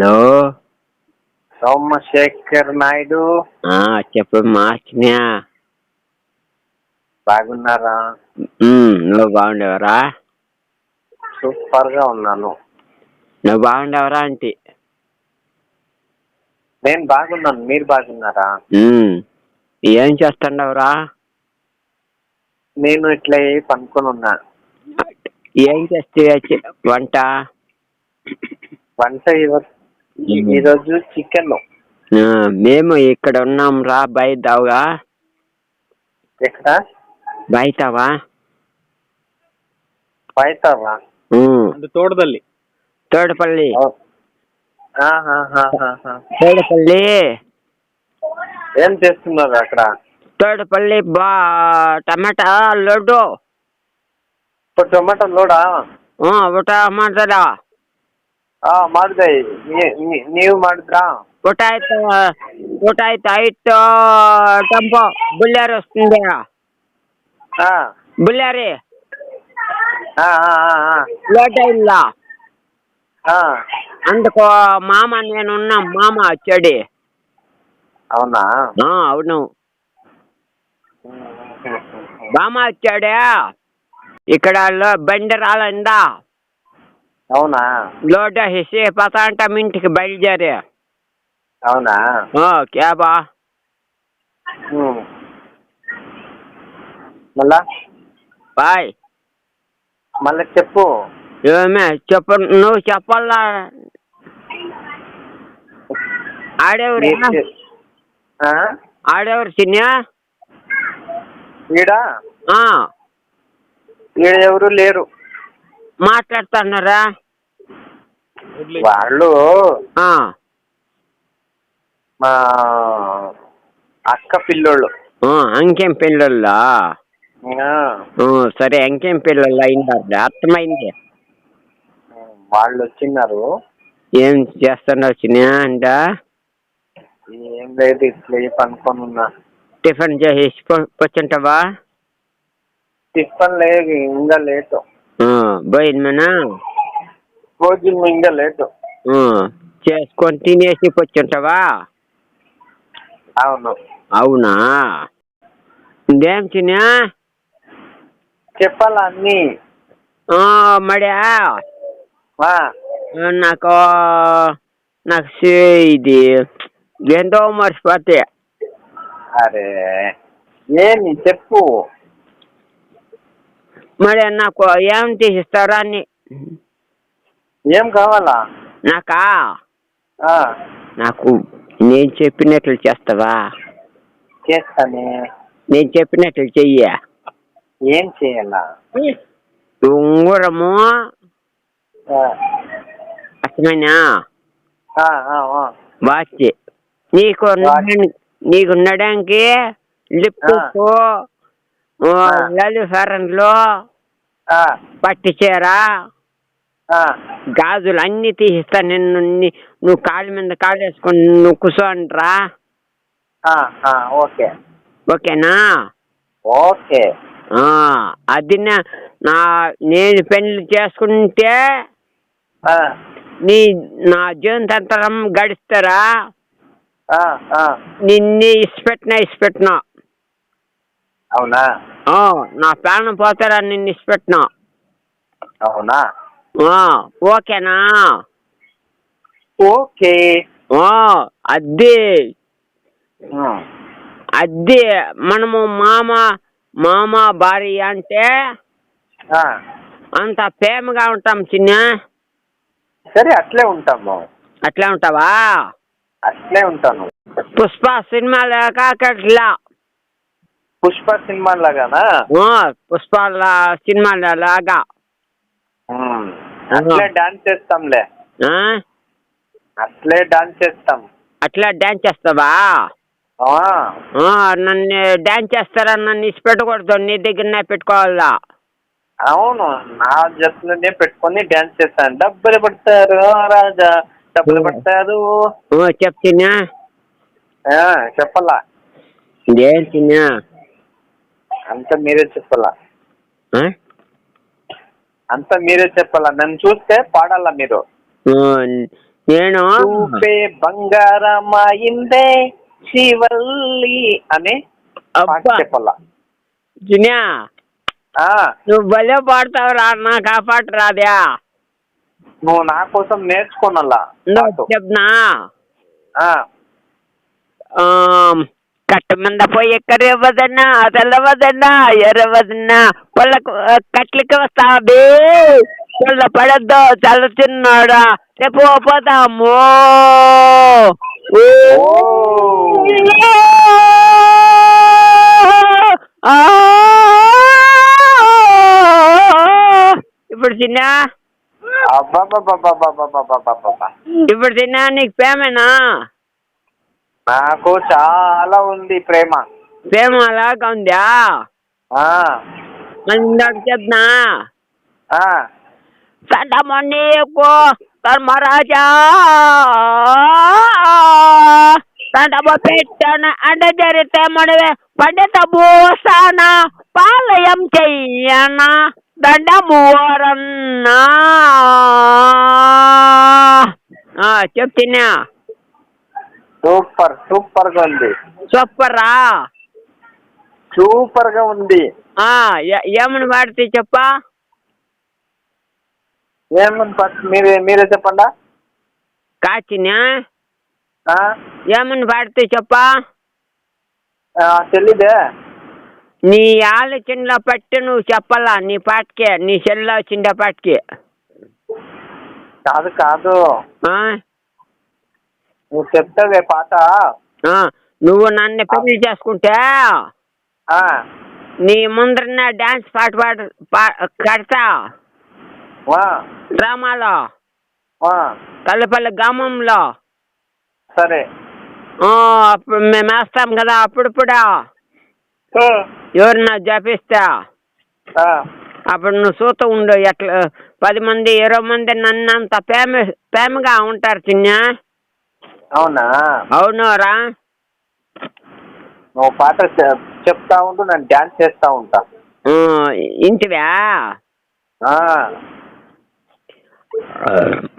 Hello. Somashekar Naidu. ఆ, చెప్పు మార్చినా బాగున్నారా? నువ్వు బాగుండేవరా? సూపర్గా ఉన్నాను. నువ్వు బాగుండేవరా అంటే నేను బాగున్నాను మీరు బాగున్నారా? ఏం చేస్తుండవురా? నేను ఇట్లా పనుకొని ఉన్నా ఏం చేస్తే వంట? వంట ఈ రోజు చికెన్. మేము ఇక్కడ ఉన్నాం రా బయటవా ఎక్కడ? బయటవా? బయటవా? తోడపల్లి తోడపల్లి ఏం చేస్తున్నారు అక్కడ? తోడపల్లి బా టమాటా లోడు టమాటా లోడా? టమాటాడా ಮಾಡಿದೆ ನೀವು ಮಾಡಿದ್ರಾ ಊಟ ಆಯ್ತು ಊಟ ಆಯ್ತು ಆಯ್ತು ಟೆಂಪೋ ಬುಲ್ಲಾರಿ వస్తుంది ಹಾ బుల్లారి ಹಾ ಹಾ ಹಾ ಹಾ లోట ಇಲ್ಲ ಹಾ అందుకు మామ నేను ఉన్నాం మామ వచ్చాడు అవునా ఆ, అవును మామ వచ్చాడా ఇక్కడ లో- బండి రాలందా అవునా? లోట వేసి పతాంటం ఇంటికి బయలుదేరి. అవునా? క్యాబా. మళ్ళా? బాయ్. మళ్ళీ చెప్పు. ఏమే చెప్పు నువ్వు చెప్పాలా? ఆడేవరు? ఆడేవరు? చిన్న ఈడ ఎవరు లేరు. మాట్లాడుతున్నారా? వాళ్ళు ఆ, మా అక్క పిల్లోళ్ళు. ఆ, అంకెం పిల్లల్లా సరే అంకెం పిల్లలు అయింది అర్థమైంది. వాళ్ళు వచ్చినారు ఏం చేస్తున్నావు చిన్న అంట? ఏం లేదు ఇట్లా పనుకొని ఉన్నా. టిఫిన్ చేసి కూర్చుంటావా? టిఫన్ లేదు ఇంకా లేటు. బయలుమేనా భోజనం ఇంకా లేటు చేసుకొని తినేసి కూర్చుంటావా అవును. అవునా? ఇంకేం చిన్న? చెప్పాలా అన్ని? మడా? నాకు నాకు ఇది ఏంటో మర్చిపోతే. అరే ఏమి చెప్పు. మరి నాకు ఏం తీసిస్తారా అని. ఏం కావాలా? నాకా? నాకు నేను చెప్పినట్లు చేస్తావా? చేస్తానే. నేను చెప్పినట్లు చెయ్య. ఏం చేయాలా? ఉంగరము. అర్థమైనా. వాచ్ నీకు నీకు నడడానికి లిప్టిక్. లలి ఫెరన్లు పట్టి చీర గాజులు అన్ని తీసిస్తా నిన్ను ని- నువ్వు కాళ్ళ మీద కాళ్ళు వేసుకొని నువ్వు కూర్చోండ్రా ఓకే. ఓకేనా? ఓకే. అది నా నా నేను పెళ్ళి చేసుకుంటే నీ నా జీవితాంతరం గడిస్తారా. నిన్ను ఇసిపెట్టినా ఇసిపెట్టినా. అవునా? ఆ, నా ప్రాణం పోతారా నిన్ను ఇసిపెట్టినా అవునా? ఆ, ఓకేనా? ఓకే. అద్దె. అద్దె మనము మామ మామ భార్య అంటే అంత ప్రేమగా ఉంటాం చిన్న. సరే అట్లే ఉంటాము అట్లా ఉంటావా? అట్లే ఉంటాను. పుష్ప సినిమాలో కాకట్లా పుష్ప సినిమా లాగానా ఆ, పుష్పాల సినిమాల లాగా. అట్లే డాన్స్ చేస్తాంలే. ఆ? అట్లే డాన్స్ చేస్తాం. అట్లా డాన్స్ చేస్తావా? నన్ను డాన్స్ చేస్తారా? నన్ను ఇసి పెట్టకూడదు నీ దగ్గరనే పెట్టుకోవాలా? అవును. నా జట్లోనే పెట్టుకొని డాన్స్ చేస్తాను. డబ్బులు పడతారు రాజా. డబ్బులు పడతారు. చెప్తున్నా. ఆ, చెప్పాలా? చిన్నా అంత మీరే చెప్పాలా? అంత మీరే చెప్పాలా? నన్ను చూస్తే పాడాలా మీరు? నేను? చూపే బంగారం అయిందే శివల్లి అని చెప్పాల? చిన్యా ఆ, నువ్వు భలే పాడతావురా నాకు ఆ పాట రాదా? నువ్వు నా కోసం నేర్చుకోనల్లా చెప్నా? కట్టు మీద పోయి ఎక్కరివ్వదన్నా అదలవదన్నా ఎరవదన్నా పొలకు కట్లకి వస్తాబే పొల్ల పడద్దు చల్ల తిన్నాడా రేపు పోతాము. ఇప్పుడు తిన్నా? ఇప్పుడు తిన్నా నీకు పేమేనా? నాకు చాలా ఉంది ప్రేమ. ప్రేమ అలాగా ఉందా? ఇందాక ధర్మరాజా. పెట్టన మనవే పండిత భూసాన పాలయం చెయ్యన దండమూరన్నా చెప్తున్నా. సూపర్ సూపర్గా ఉంది. సూపరా? సూపర్గా ఉంది. ఆ, ఏమని వాడితే చెప్పా? ఏమని మీరే మీరే చెప్పండా? కాచినా? ఏమని పాడితే చెప్పా? తెలీదే. నీ ఆలోచనలో పట్టి నువ్వు చెప్పాలా? నీ పాటకే నీ సెల్లో వచ్చిండే పాటకి. కాదు కాదు. ఆ? నువ్వు చెప్తావే ఆ, నువ్వు నన్ను పెళ్ళి చేసుకుంటే నీ ముందరనే డాన్స్ పాట పాడ కడతా. డ్రామాలో కల్లపల్లి గ్రామంలో. సరే. ఆ, అప్పుడు మేము వేస్తాం కదా అప్పుడిప్పుడా ఆ, ఎవరన్నా జపిస్తా. అప్పుడు నువ్వు చూస్తూ ఉండు ఎట్లా పది మంది ఇరవై మంది నన్ను అంత ప్రేమ ప్రేమగా ఉంటారు చిన్న. అవునా? అవునరా నువ్వు పాట చెప్తా ఉండు నేను డాన్స్ చేస్తా ఉంటా. ఇంటివా?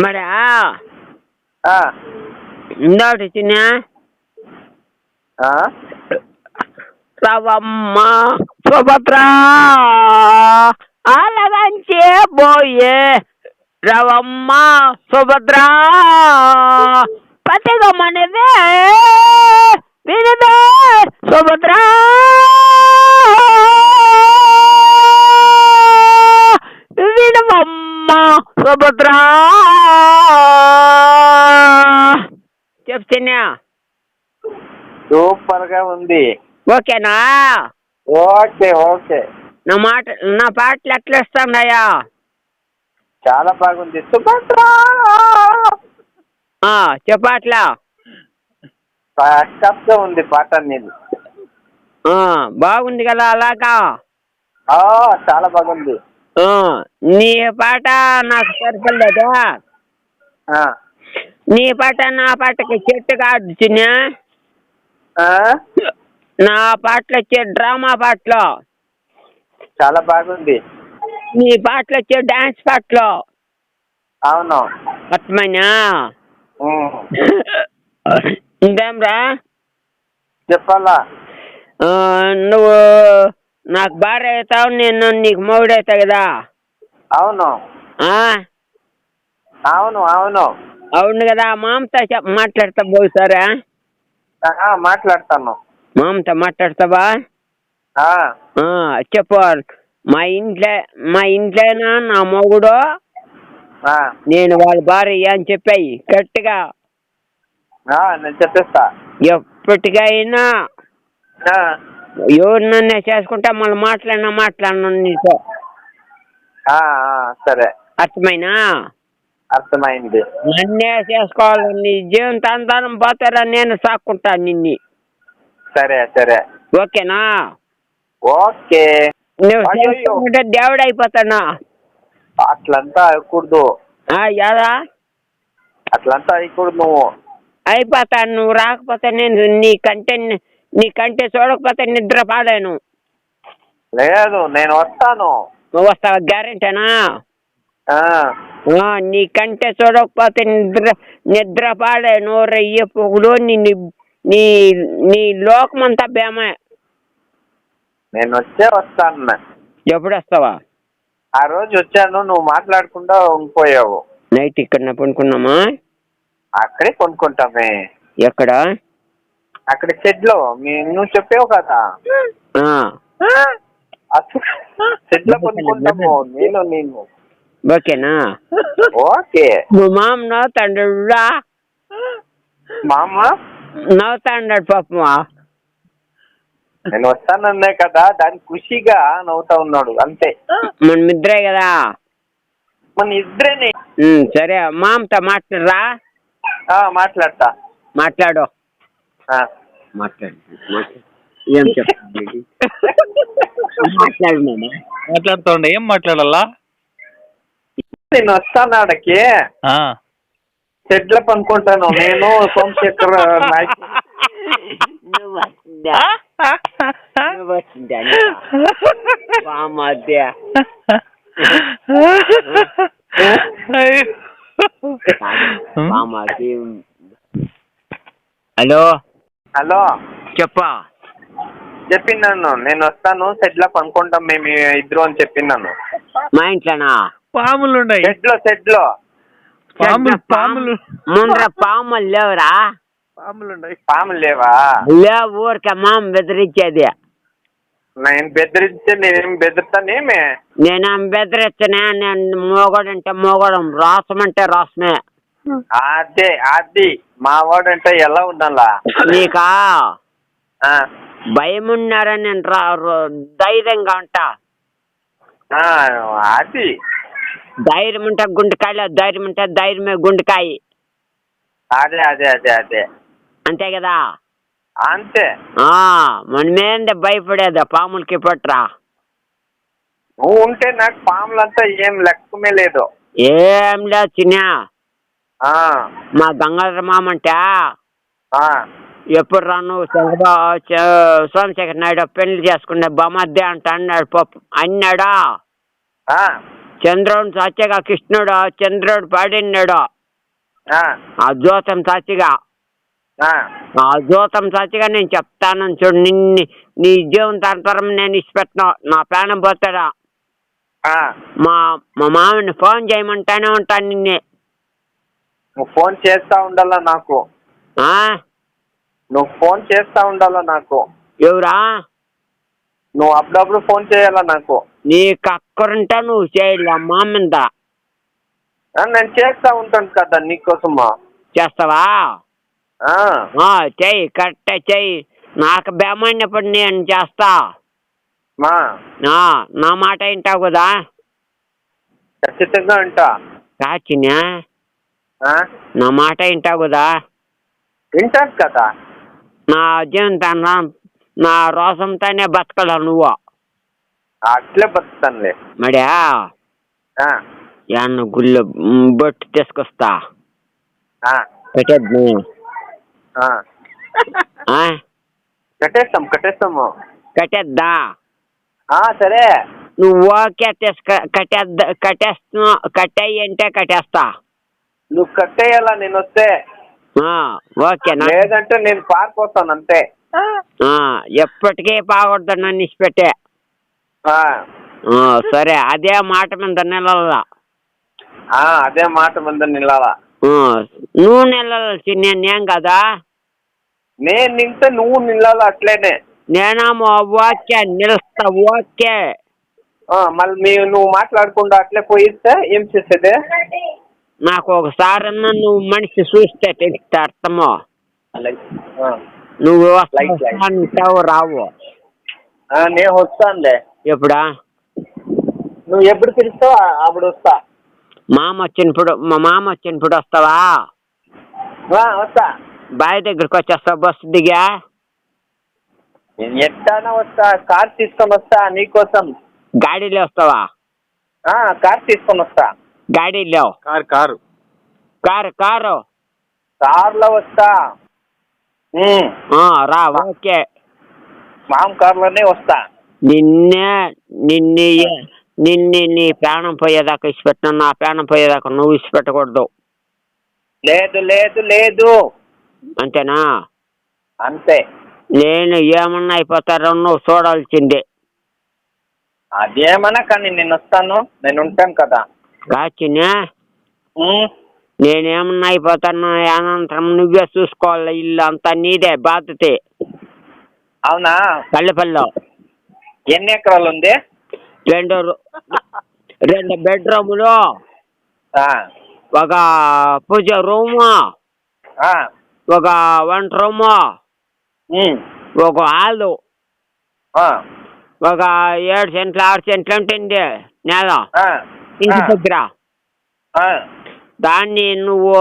మరా? ఆ, ఇందోటి చిన్న? ఆ, రవమ్మ సుభద్ర ఆలగంచే పోయే రవమ్మ సుభద్ర పతిగమనిదే వినిదే సుభద్ర. వినవమ్మ సుభద్ర. చెప్తున్నా సూపర్గా ఉంది. ఓకేనా? Okay okay. నా మాట నా పాటలు ఎట్లా ఇస్తాడయ్యా చాలా బాగుంది. సుభద్ర! చెప్పట్లా. పక్కగా ఉంది పాట అనేది బాగుంది కదా అలాగా? చాలా బాగుంది. నీ పాట నాకు సరిపడలేదా నీ పాట నా పాటకి చెట్టు కాదు చిన్న. నా పాటలు వచ్చే డ్రామా పాటలు. చాలా బాగుంది. నీ పాటలు వచ్చే డాన్స్ పాటలు. అవును. అర్థమైనా. ఇంకేమ్రా చెప్పాలా? నువ్వు నాకు భార్య అవుతావు నేను నీకు మొగుడు అవుతా కదా? అవును? అవును అవును. అవును కదా మామతో చెప్ మాట్లాడతా పోసారా ఆ, మాట్లాడతాను. మామతో మాట్లాడతావా? చెప్పు మా ఇంట్లో మా ఇంట్లోనా నా మొగుడు? నేను వాళ్ళ భార్య అని చెప్పాయి. ఆ, నేను చెప్పేస్తా. ఎప్పటికైనా ఎవరినన్నా చేసుకుంటా మళ్ళీ మాట్లాడినా మాట్లాడను నీతో. ఆ, ఆ, సరే. అర్థమైనా అర్థమైంది. నన్నే చేసుకోవాలి. నీ జీవితాంతరం పోతారా? నేను సాక్కుంటా నిన్ని. సరే సరే. ఓకేనా? ఓకే. నువ్వు దేవుడు అయిపోతానా అట్లంతా అయ్యకూడదు. అట్లంతా అయ్యకూడదు. నువ్వు అయిపోతాను నువ్వు రాకపోతే నేను నీ కంటే నీ కంటే చూడకపోతే నిద్ర పాడాను లేదు నేను వస్తాను. నువ్వు వస్తావా? గ్యారెంటీనా? నీకంటే చూడకపోతే నిద్ర నిద్ర పాడే నోరయ్యే పొగుడు నీ నీ నీ లోకమంతా బేమే నేను వచ్చే వస్తాను. ఎప్పుడు వస్తావా? ఆ రోజు వచ్చాను నువ్వు మాట్లాడకుండా ఉండిపోయావు. నైట్ ఇక్కడ పనుకున్నామా అక్కడే కొనుక్కుంటామే ఎక్కడ? అక్కడ షెడ్లో నువ్వు చెప్పావు కదా. షెడ్లో కొనుక్కుంటాము నేను నేను. ఓకేనా? ఓకే. నువ్వు మామ నవ్వుతాడురా మామ? నవ్వుతాడు పాపమా? నేను వస్తానన్నే కదా దాని ఖుషిగా నవ్వుతా ఉన్నాడు అంతే. మన మిద్రే కదా. మన ఇద్దరేనే. ఉమ్, సరే మామతో మాట్లాడరా? ఆ, మాట్లాడతా. మాట్లాడు. ఆ. మాట్లాడు మాట్లాడు. ఏం చెప్తాను మాట్లాడు మామ మాట్లాడుతూ ఉండే ఏం మాట్లాడాలా? నేను వస్తాను ఆడకి. ఆ, షెడ్లో పనుకుంటాను నేను సోమశేఖర్ నాయక్. బామది హలో హలో చెప్పా. చెప్పినాను నేను వస్తాను. షెడ్లో పనుకుంటాం. మేము ఇద్దరు అని చెప్పినాను మా ఇంట్లోనా? పాములు ఉన్నాయి షెడ్లో. షెడ్లో పాములు. పాములు ముందర పాములు లేవురా? పాములు ఉన్నాయి పాములు లేవా? లేవు ఊరికే మామ బెదిరించేది. నేను బెదిరిస్తే నేనేం బెదిరిస్తానేమే నేనేం బెదిరిస్తేనే నేను మోగడంటే మోగడం రాసం అంటే రాసమే అదే అది. మా వాడంటే ఎలా ఉండాలా? నీకా? ఆ, భయం ఉన్నారని నేను రా ధైర్యంగా ఉంటా. ఆ, అది. ధైర్యం ఉంటే గుండెకాయలు ధైర్యం ఉంటే ధైర్యమే గుండెకాయ. అదే అదే అదే అదే. అంతే కదా? అంతే. ఆ మనమేంది భయపడేది పాములకి పట్రా. నువ్వు ఉంటే నాకు పాములంతా ఏం లెక్కమే లేదు. ఏం లేదు చిన్న. ఆ, మా గంగాధర మామ అంటే ఆ, ఎప్పుడు రాను చంద్రబాబు సోమశేఖర్ నాయుడు పెళ్ళి చేసుకునే బొమ్మద్దే అంట అన్నాడు పప్పు అన్నాడా? చంద్రుడు సత్యగా కృష్ణుడు చంద్రుడు పాడినాడు. ఆ, జ్యోతం ఆ, జ్యోతం సత్యగా నేను చెప్తాను చూడు నిన్ను నీ జీవితాంతరం నేను ఇచ్చిపెట్టను నా ప్రాణం పోతాడా? ఆ. మా మా మామని ఫోన్ చేయమంటానే ఉంటాను నిన్నే. నువ్వు ఫోన్ చేస్తా ఉండాలా నాకు? ఆ? నువ్వు ఫోన్ చేస్తా ఉండాలా నాకు? ఎవరా? నువ్వు అప్పుడప్పుడు ఫోన్ చేయాలా నాకు? నీకు అక్కరుంటే నువ్వు చేయాలి మా మీద నేను చేస్తా ఉంటాను కదా నీకోసమా? చేస్తావా? చెయ్యి కరెక్ట్ చెయ్యి. నాకు బేమైనప్పుడు నేను చేస్తా. నా మాట వింటావు కదా? ఖచ్చితంగా ఉంటా కాచినా నా మాట వింటావు కదా? వింటాను కదా. నా జీవితాన్ని నా రోసంతోనే బతకల నువ్వు. అట్లే బతుకుతానులే. మడియా యాన్న గుళ్ళు బొట్టు తీసుకొస్తా. పెట్టద్దు. కట్టేస్తాం కట్టేస్తాము. కట్టేద్దా? ఆ, సరే. నువ్వు ఓకే తీసుక కట్టేద్ద కట్టేస్తా కట్టేయి అంటే కట్టేస్తా. నువ్వు కట్టేయాలా నేను వస్తే? ఆ, ఓకేనా లేదంటే నేను పారిపోతాను అంతే. ఆ, ఎప్పటికీ బాగొద్దు నన్ను ఇచ్చిపెట్టే. ఆ, ఆ, సరే అదే మాట మీద నెలలా ఆ, అదే మాట మీద నిల్లాలా నువ్వు నెలల్సి నేనేం కదా? నేను నింటే నువ్వు నిల్లాలా అట్లేనే. నేనేమో ఓకే నిలుస్తా ఓకే మళ్ళీ మీ- నువ్వు మాట్లాడకుండా అట్లే పోయిస్తే ఏం చేసేదే? నాకు ఒకసారి నువ్వు మనిషి చూస్తే తెలిస్తే అర్థము. నువ్వు. అంటావు రావు. నేను వస్తానులే. ఎప్పుడా? నువ్వు ఎప్పుడు పిలుస్తావు అప్పుడు వస్తా. మామ వచ్చినప్పుడు మా మామ వచ్చినప్పుడు వస్తావా? వస్తా. బావి దగ్గరికి వచ్చేస్తావు బస్సు దిగా. నేను ఎట్టానా వస్తా కార్ తీసుకొని వస్తా నీకోసం. గాడిలో వస్తావా? ఆ, కార్ తీసుకొని వస్తా. గాడిలో. Car car. Car car. కార్లో వస్తా. ఉమ్, ఆ, రా ఓకే. మామ కార్లోనే వస్తా. నిన్నే నిన్ను నిన్ను నీ ప్రాణం పోయేదాకా ఇచ్చిపెట్టినా నా ప్రాణం పోయేదాకా నువ్వు ఇచ్చిపెట్టకూడదు. లేదు లేదు లేదు. అంతేనా? అంతే. నేను ఏమన్నా అయిపోతారో నువ్వు చూడాల్సిందే. అదేమన్నా కానీ నేను వస్తాను నేను ఉంటాను కదా. ఉమ్, నేనేమన్నా అయిపోతాను అనంతరం నువ్వే చూసుకోవాలి ఇల్లు అంతా నీదే బాధ్యతే. అవునా? పల్లెపల్లిలో ఎన్ని ఎకరాలు ఉంది? రెండు రెండు బెడ్రూములు. ఒక పూజ రూము. ఒక వంట రూము ఉమ్, ఒక హాలు ఆ, ఒక ఏడు సెంట్లు ఆరు సెంట్లు ఉంటుంది నేల ఇంటి దగ్గర. దాన్ని నువ్వు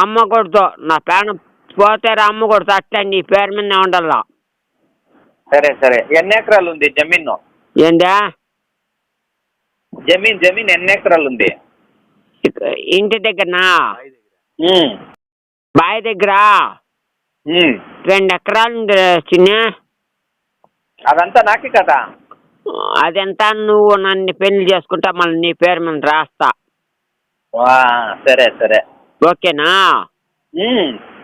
అమ్మకూడదు నా ప్రాణం పోతే అమ్మకూడదు అట్లా నీ పేరు మీద ఉండాలా. సరే సరే. ఎన్ని ఎకరాలు ఉంది జమీన్? ఏందా? జమీన్ జమీన్ ఎన్ని ఎకరాలు ఉంది? ఇంటి దగ్గరనా? ఉమ్, బావి దగ్గర. రెండు ఎకరాలు చిన్న. అదంతా నాకే కదా. అదంతా నువ్వు నన్ను పెళ్ళి చేసుకుంటా మళ్ళీ నీ పేరు మీద రాస్తా. సరే సరే. ఓకేనా?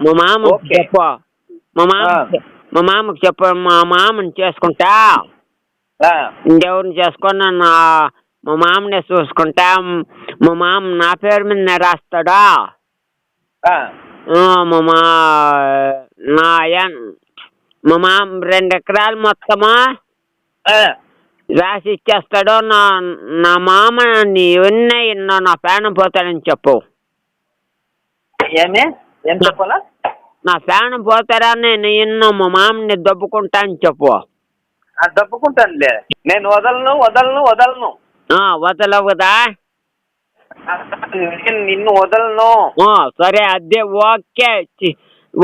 మా మామకి ఓకే. చెప్పు. మా మామ. మా మామకి చెప్పు. మా మామని చేసుకుంటా. ఇంకెవరిని చేసుకున్నా నా మా మామనే చూసుకుంటా. మా మామ నా పేరు మీద రాస్తాడా? ఆ, ఆ, మా మా నా యన్- మా మామ రెండు ఎకరాలు మొత్తమా? రాసి ఇచ్చేస్తాడు నా నా మామ నీ ఉన్నాయి ఎన్నో నా ప్రాణం పోతాడని చెప్పు. ఏమి? ఏం చెప్పాలా? నా ప్రాణం పోతారా? నేను ఎన్నో మా మామని దొబ్బుకుంటా అని చెప్పు తప్పుకుంటానులే నేను వదలను వదలను వదలను. ఆ, వదలవు కదా? నేను నిన్ను వదలను. సరే అదే ఓకే. చి-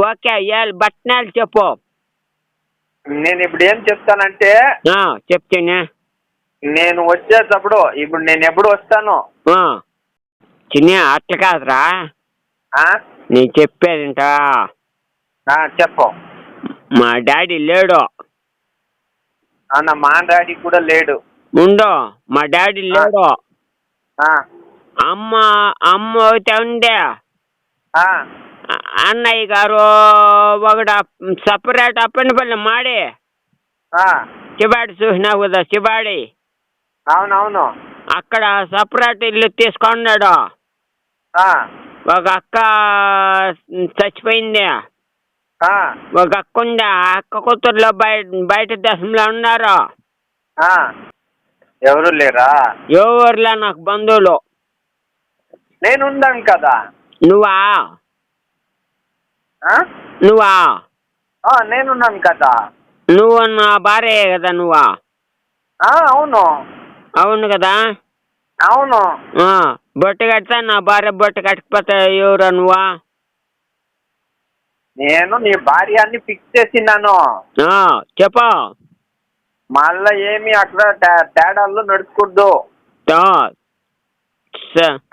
ఓకే బట్నాలు చెప్పు. నేను ఇప్పుడు ఏం చెప్తానంటే ఆ, చెప్తేనే నేను వచ్చేటప్పుడు ఇప్పుడు నేను ఎప్పుడు వస్తాను? ఆ, చిన్న అట్ల కాదురా. ఆ? నీ చెప్పేదింట. ఆ, చెప్పు. మా డాడీ లేడు. ఆ, నా మా డాడీ కూడా లేడు. ఉండు మా డాడీ లేడు. అమ్మ అమ్మ అయితే ఉండే. అన్నయ్య గారు ఒకడు సపరేట్ అప్పనిపల్లి మాడి. చిబాడి చూసినావు కదా చిబాడి. అవునవును. అక్కడ సపరేట్ ఇల్లు తీసుకున్నాడు. ఒక అక్క చచ్చిపోయింది. ఒక అక్క ఉంది ఆ అక్క కూతుర్లో బయట బయట దేశంలో ఉన్నారు. ఎవరు లేరా? ఎవరులే నాకు బంధువులు. నేను ఉందాను కదా. నువ్వా? నువ్వా? ఆ, నేనున్నాను కదా. నువ్వు నా భార్య కదా నువ్వా? ఆ, అవును. అవును కదా? అవును. బొట్టు కడితే నా భార్య బొట్టు కట్టకపోతే ఎవరు నువ్వా? నేను నీ భార్యాన్ని ఫిక్స్ చేసినాను చెప్పు. మళ్ళా ఏమి అక్కడ తేడాలు స-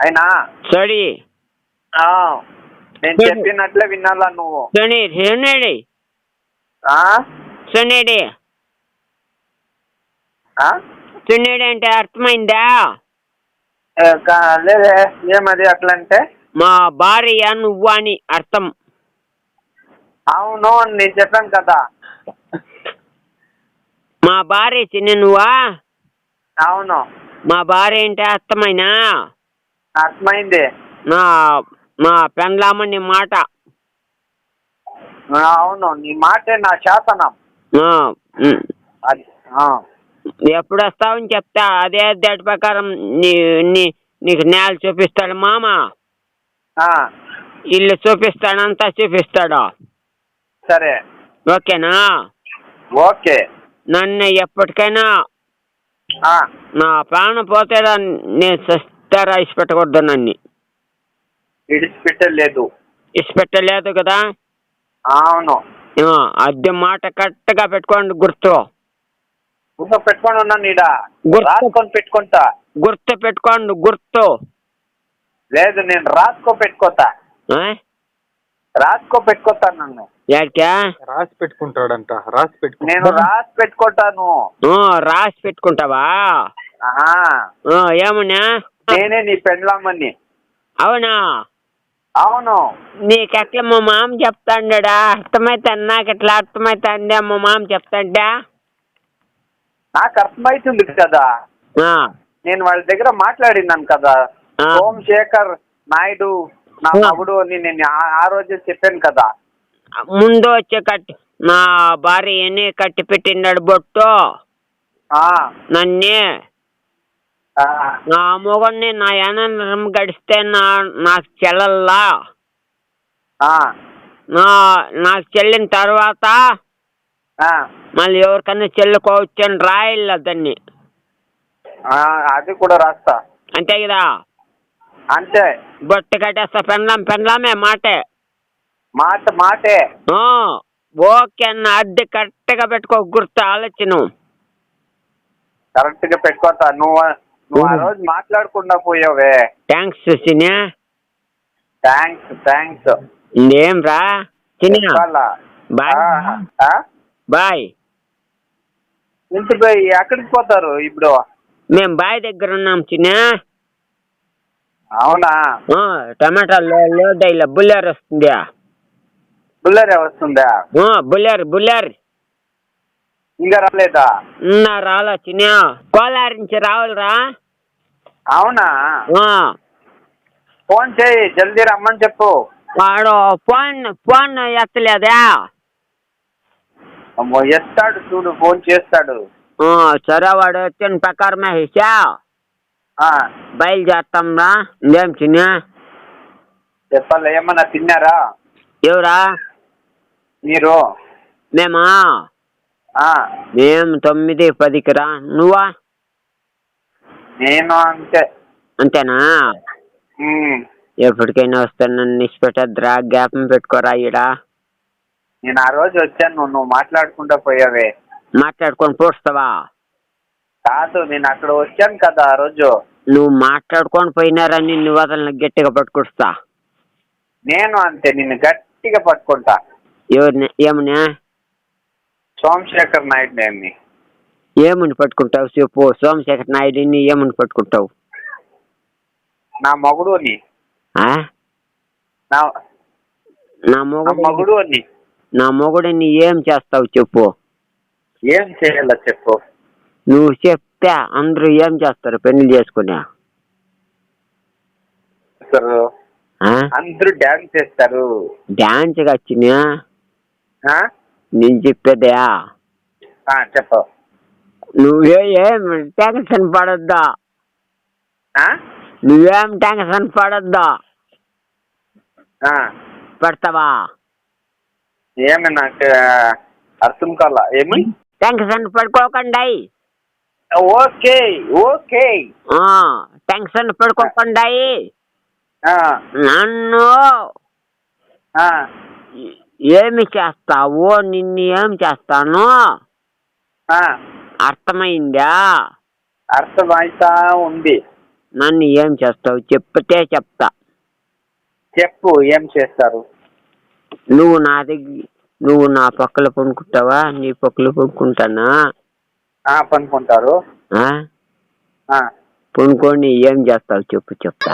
అయినా? సరి ఆ, నేను చెప్పినట్లే వినాలా నువ్వు? సునీ సునీడి ఆ? సునీడి? సునీడి అంటే అర్థమైందా? లేదే ఏమది అట్లా అంటే మా భార్య నువ్వు అని అర్థం. అవును నేను చెప్పాను కదా. మా భార్య చిన్న నువ్వా? అవును. మా భార్య అంటే అర్థమైనా అర్థమైంది నా మా పెండ్లామని మాట. ఆ, అవును నీ మాటే నా శాసనం. అది. ఎప్పుడు వస్తావని చెప్తా. అదే దాటి ప్రకారం నీ నీ నీకు నేల చూపిస్తాడు మామ. ఇల్లు చూపిస్తాడు అంతా చూపిస్తాడు. సరే. ఓకేనా? ఓకే. నన్ను ఎప్పటికైనా నా ప్రాణం పోతేరా నేను సస్తారా ఇచ్చిపెట్టకూడదు నన్ను. విడిచిపెట్టలేదు ఇచ్చిపెట్టలేదు కదా? అవును. అద్దె మాట కరెక్ట్గా పెట్టుకోండి గుర్తు. ఇంకా పెట్టుకొని ఉన్నాను గుర్తు- రాసుకొని పెట్టుకుంటా. గుర్తు పెట్టుకోండి గుర్తు. లేదు నేను రాసుకో పెట్టుకోతా. ఆ? రాసుకో పెట్టుకోతా నన్ను. యాడికా? రాసి పెట్టుకుంటాడంట రాసి పెట్టుకుంటా. నేను రాసి పెట్టుకుంటాను ఆ, రాసి పెట్టుకుంటావా? ఆహా. ఆ, ఏమన్నా? నేనే నీ పెండ్లామని అవునా? అవును. నీకెట్లా మా మామ చెప్తాడా అర్థమైతే నాకు ఎట్లా అర్థమైతుందా మా మామ చెప్తాడా? నాకు అర్థమవుతుంది కదా. ఆ, నేను వాళ్ళ దగ్గర మాట్లాడినాను కదా. ఆ. సోమశేఖర్ నాయుడు నా అని నేను ఆ- రోజే చెప్పాను కదా. ముందు వచ్చే కట్టి నా భార్య ఎన్ని కట్టి పెట్టినాడు బొట్టు. ఆ, నన్నే. నా మొగన్ని నా అనంతరం గడిస్తే నా నాకు చెల్లల్లా. నా నాకు చెల్లిన తర్వాత మళ్ళీ ఎవరికన్నా చెల్లుకోవచ్చని రాయిల్ల దాన్ని. అది కూడా రాస్తా. అంతే కదా? అంతే. బొట్టు కట్టేస్తా. పెండ్లాం పెండ్లామే మాటే. మాట మాటే. ఓకే అన్న అద్దె కరెక్ట్గా పెట్టుకో గుర్తు ఆలోచన. కరెక్ట్గా పెట్టుకోతా. నువ్వు నువ్వు ఆ. రోజు మాట్లాడకుండా పోయావే. థ్యాంక్స్ సుసిని థ్యాంక్స్ థ్యాంక్స్ ఇంకేం రా చెప్పాలా? బాయ్? బాయ్. ఇంటి పోయి ఎక్కడికి పోతారు ఇప్పుడు? మేము బాయ్ దగ్గర ఉన్నాం చిన్న అవునా? టమాటాలు లోడ్ అయ్యి బుల్లర్ వస్తుంది? బుల్లరే వస్తుందా? బుల్లర్ బుల్లర్. ఇంకా రాలేదా? రాలా చిన్న. కోలారి నుంచి రావాలిరా. అవునా? ఫోన్ చేయి జల్దీ రమ్మని చెప్పు. వాడు ఫోన్ ఫోన్ ఎత్తలేదా? ఎత్తాడు చూడు ఫోన్ చేస్తాడు. సరే వాడు వచ్చిన ప్రకారమే ఆ, బయలుదేరుతాం రా ఇంకేం చిన్న? చెప్పాలి ఏమన్నా తిన్నారా? ఎవరా? మీరు? మేమా? మేము తొమ్మిది పదికి రా నువ్వా? నేను అంతే. అంతేనా? ఎప్పటికైనా వస్తాను నన్ను ఇచ్చిపెట్టద్దురా జ్ఞాపం పెట్టుకోరా ఈడ. నేను ఆ రోజు వచ్చాను నువ్వు నువ్వు మాట్లాడుకుంటా పోయావే. మాట్లాడుకొని పోస్తావా? కాదు నేను అక్కడ వచ్చాను కదా ఆ రోజు. నువ్వు మాట్లాడుకొని పోయినారని నిన్ను వదలని గట్టిగా పట్టుకొస్తా? నేను అంతే నిన్ను గట్టిగా పట్టుకుంటా. ఎవరిని? ఏమని సోమశేఖర్ నాయుడు నేను ఏమని పట్టుకుంటావు? చెప్పు. సోమశేఖర్ నాయుడిని ఏమని పట్టుకుంటావు? నా మగుడు అని ఆ? నా నా నా మొగుడు మగుడు అని నా మొగుడిని ఏం చేస్తావు చెప్పు? ఏం చేయాలో చెప్పు. నువ్వు చెప్తే అందరూ ఏం చేస్తారు పెళ్ళి చేసుకునే? అందరూ డాన్స్ చేస్తారు డాన్స్ వచ్చినా? ఆ? నేను చెప్పేదే. ఆ, చెప్పు. నువ్వే ఏం టెన్షన్ పడొద్దా? నువ్వేం టెన్షన్ పడొద్దా. పడతావా? ఏమి నాకు అర్థం కాల? ఏమి? టెన్షన్ పడుకోకండి ఓకే ఓకే. ఆ, టెన్షన్ పడుకోకండి నన్ను ఏమి చేస్తావు నిన్ను ఏం చేస్తాను. అర్థమైందా? అర్థమైతా ఉంది. నన్ను ఏం చేస్తావు? చెప్తే చెప్తా. చెప్పు ఏం చేస్తారు? నువ్వు నా దగ్గర నువ్వు నా పక్కల పనుకుంటావా? నీ పక్కల పనుకుంటానా? పనుకుంటారు. పనుకొని ఏం చేస్తావు చెప్పు చెప్తా!